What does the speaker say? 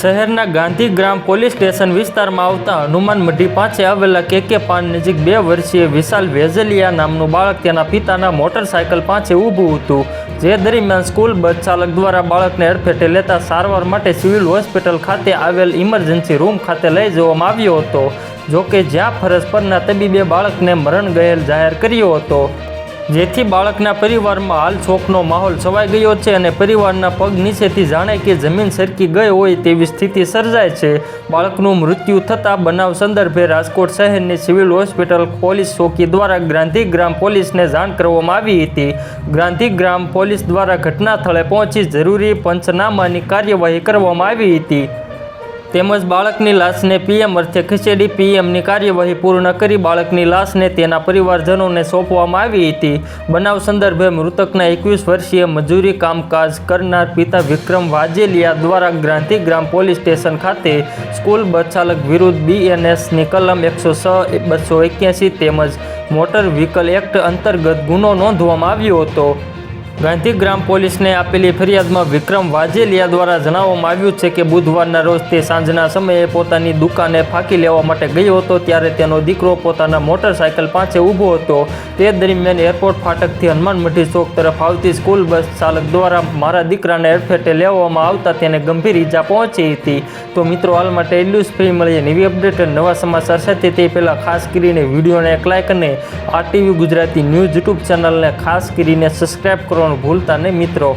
શહેરના Gandhigram police station વિસ્તારમાં આવતા હનુમાન મઢી પાસે આવેલા કેકે પાન નજીક બે વર્ષીય વિશાલ વેઝલિયા નામનું બાળક તેના પિતાના મોટરસાયકલ પાસે ઊભું હતું, જે દરમિયાન સ્કૂલ બસ ચાલક દ્વારા બાળકને અડફેટે લેતા સારવાર માટે સિવિલ હોસ્પિટલ ખાતે આવેલ ઇમરજન્સી રૂમ ખાતે લઈ જવામાં આવ્યો હતો, જોકે જ્યાં ફરજ પરના તબીબે બાળકને મરણ ગયેલ જાહેર કર્યો હતો. જેથી બાળકના પરિવારમાં હાલ શોકનો માહોલ છવાઈ ગયો છે અને પરિવારના પગ નીચેથી જાણે કે જમીન સરકી ગઈ હોય તેવી સ્થિતિ સર્જાય છે. બાળકનું મૃત્યુ થતાં બનાવ સંદર્ભે રાજકોટ શહેરની સિવિલ હોસ્પિટલ પોલીસ ચોકી દ્વારા ગાંધીગ્રામ પોલીસને જાણ કરવામાં આવી હતી. ગાંધીગ્રામ પોલીસ દ્વારા ઘટના સ્થળે પહોંચી જરૂરી પંચનામાની કાર્યવાહી કરવામાં આવી હતી. તેમજ બાળકની લાશને પીએમ અર્થે ખસેડી પીએમની કાર્યવાહી પૂર્ણ કરી બાળકની લાશને તેના પરિવારજનોને સોંપવામાં આવી હતી. બનાવ સંદર્ભે મૃતકના એકવીસ વર્ષીય મજૂરી કામકાજ કરનાર પિતા વિક્રમ વાજેલિયા દ્વારા ગાંધીગ્રામ પોલીસ સ્ટેશન ખાતે સ્કૂલ બસ ચાલક વિરુદ્ધ બીએનએસની કલમ એકસો છ બસો એક્યાસી તેમજ મોટર વ્હીકલ એક્ટ અંતર્ગત ગુનો નોંધવામાં આવ્યો હતો. ગાંધીગ્રામ પોલીસને આપેલી ફરિયાદમાં વિક્રમ વાજેલિયા દ્વારા જણાવવામાં આવ્યું છે કે બુધવારના રોજ તે સાંજના સમયે પોતાની દુકાને ફાંકી લેવા માટે ગયો હતો, ત્યારે તેનો દીકરો પોતાના મોટરસાયકલ પાસે ઊભો હતો. તે દરમિયાન એરપોર્ટ ફાટકથી હનુમાન મઢી ચોક તરફ આવતી સ્કૂલ બસ ચાલક દ્વારા મારા દીકરાને એરફેટે લેવામાં આવતા તેને ગંભીર ઈજા પહોંચી હતી. તો મિત્રો, હાલ માટે એટલું જ. ફ્રી મળીએ નવી અપડેટ નવા સમાચાર સાથે. તે પહેલાં ખાસ કરીને વિડીયોને એક લાઇક અને આ ટીવી ગુજરાતી ન્યૂઝ યુટ્યુબ ચેનલને ખાસ કરીને સબસ્ક્રાઈબ કરવાનું ભૂલતા નહીં મિત્રો.